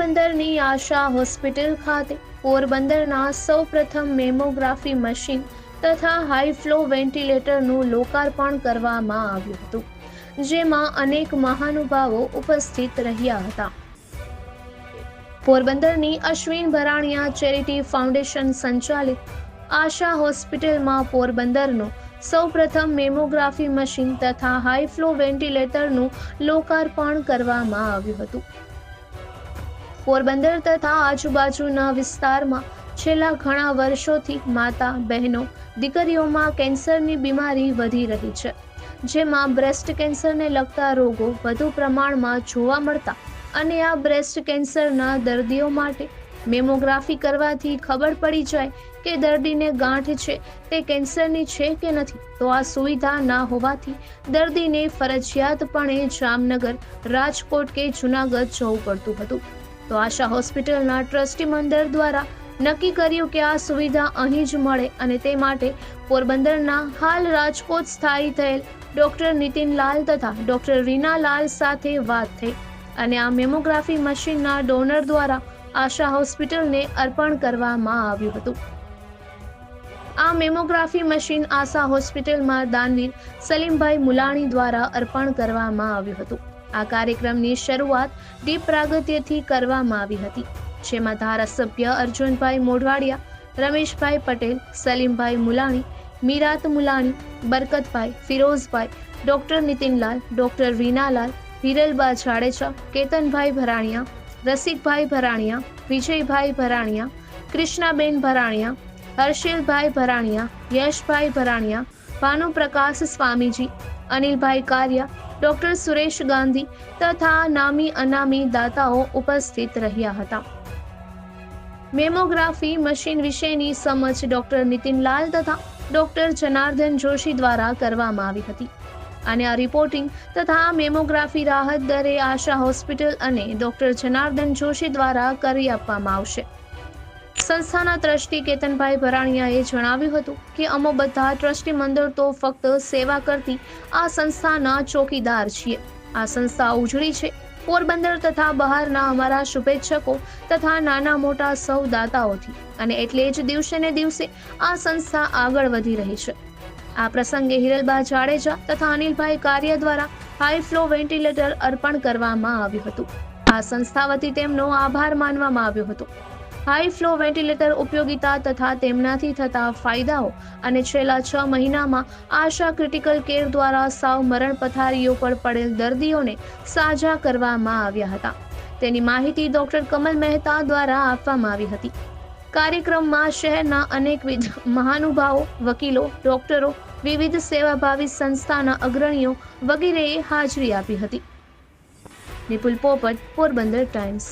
આશા hospital ખાતે પોરબંદરના સૌપ્રથમ મેમોગ્રાફી મશીન તથા હાઈ ફ્લો વેન્ટિલેટરનું લોકાર્પણ કરવામાં આવ્યું હતું, જેમાં અનેક મહાનુભાવો ઉપસ્થિત રહ્યા હતા. પોરબંદરની અશ્વિન ભરાણિયા ચેરિટી ફાઉન્ડેશન સંચાલિત આશા હોસ્પિટલમાં પોરબંદરનું સૌપ્રથમ મેમોગ્રાફી મશીન તથા હાઈ ફ્લો વેન્ટિલેટરનું લોકાર્પણ કરવામાં આવ્યું હતું. પોરબંદર તથા આજુબાજુના વિસ્તારમાં છેલ્લા ઘણા વર્ષોથી માતા બહેનો દીકરીઓમાં કેન્સરની બીમારી વધી રહી છે. જેમાં બ્રેસ્ટ કેન્સરને લગતા રોગો વધુ પ્રમાણમાં જોવા મળતા અને આ બ્રેસ્ટ કેન્સરના દર્દીઓ માટે મેમોગ્રાફી કરવાથી ખબર પડી જાય કે દર્દીને ગાંઠ છે તે કેન્સરની છે કે નથી તો આ સુવિધા ના હોવાથી દર્દીને ફરજિયાતપણે જામનગર, રાજકોટ કે જૂનાગઢ જવું પડતું હતું. તો આશા હોસ્પિટલના ટ્રસ્ટી મંડળ દ્વારા નક્કી કર્યું કે આ સુવિધા અહીં જ મળે અને તે માટે પોરબંદરના હાલ રાજકોટ સ્થાયી થયેલ ડોક્ટર નીતિનલાલ તથા ડોક્ટર રીનાલાલ સાથે વાત થઈ અને આ મેમોગ્રાફી મશીનના ડોનર દ્વારા આશા હોસ્પિટલને અર્પણ કરવામાં આવ્યું હતું. આ મેમોગ્રાફી મશીન આશા હોસ્પિટલમાં દાનવીર સલીમભાઈ મુલાણી દ્વારા અર્પણ કરવામાં આવ્યું હતું. આ કાર્યક્રમની શરૂઆત દીપ પ્રાગત્યથી કરવામાં આવી હતી, જેમાં ધારાસભ્ય Arjunbhai Modhwadia, Rameshbhai Patel, Salimbhai Mulani, Mirat Mulani, Barkatbhai Firozbhai, doctor Nitinlal, doctor Veenalal Hiralba Jadeja, Ketanbhai Bharaniya, Rasikbhai Bharaniya, Vijaybhai Bharaniya, Krishnaben Bharaniya, Harshilbhai Bharaniya, Yashbhai Bharaniya, Bhanuprakash Swamiji, Anilbhai Kariya doctor Suresh Gandhi તથા નામી અનામી દાતાઓ ઉપસ્થિત રહ્યા હતા. Mammography machine વિશેની સમજ doctor નીતિનલાલ તથા doctor Janardan Joshi દ્વારા કરવામાં આવી હતી. અને આ રિપોર્ટિંગ તથા મેમોગ્રાફી રાહત દરે આશા હોસ્પિટલ અને ડોક્ટર જનાર્દન જોશી દ્વારા કરી આપવામાં આવશે. સંસ્થાના ટ્રસ્ટી કેતનભાઈ ભરાણિયાએ જણાવ્યું હતું કે અમો બધા ટ્રસ્ટી મંડળ તો ફક્ત સેવા કરતી આ સંસ્થાના ચોકીદાર છીએ. આ સંસ્થા ઉજળી છે. પોરબંદર તથા બહારના અમારા શુભેચ્છકો તથા નાના મોટા સૌ દાતાઓથી અને એટલે જ દિવસે ને દિવસે આ સંસ્થા આગળ વધી રહી છે. આ પ્રસંગે હિરલબા જાડેજા તથા અનિલભાઈ કાર્ય દ્વારા હાઈ ફ્લો વેન્ટિલેટર અર્પણ કરવામાં આવ્યું હતું. આ સંસ્થા વતી તેમનો આભાર માનવામાં આવ્યો હતો. હાઈ ફ્લો વેન્ટિલેટર ઉપયોગિતા તથા તેમનાથી થતા ફાયદાઓ અને છેલ્લા છ મહિનામાં આશા ક્રિટિકલ કેર દ્વારા સાવ મરણ પથારીઓ પર પડેલ દર્દીઓને સાજા કરવામાં આવ્યા હતા. તેની માહિતી ડોક્ટર કમલ મહેતા દ્વારા આપવામાં આવી હતી. કાર્યક્રમમાં શહેરના અનેકવિધ મહાનુભાવો, વકીલો, ડોક્ટરો, વિવિધ સેવાભાવી સંસ્થાના અગ્રણીઓ વગેરેએ હાજરી આપી હતી. નિપુલ પોપટ, પોરબંદર ટાઈમ્સ.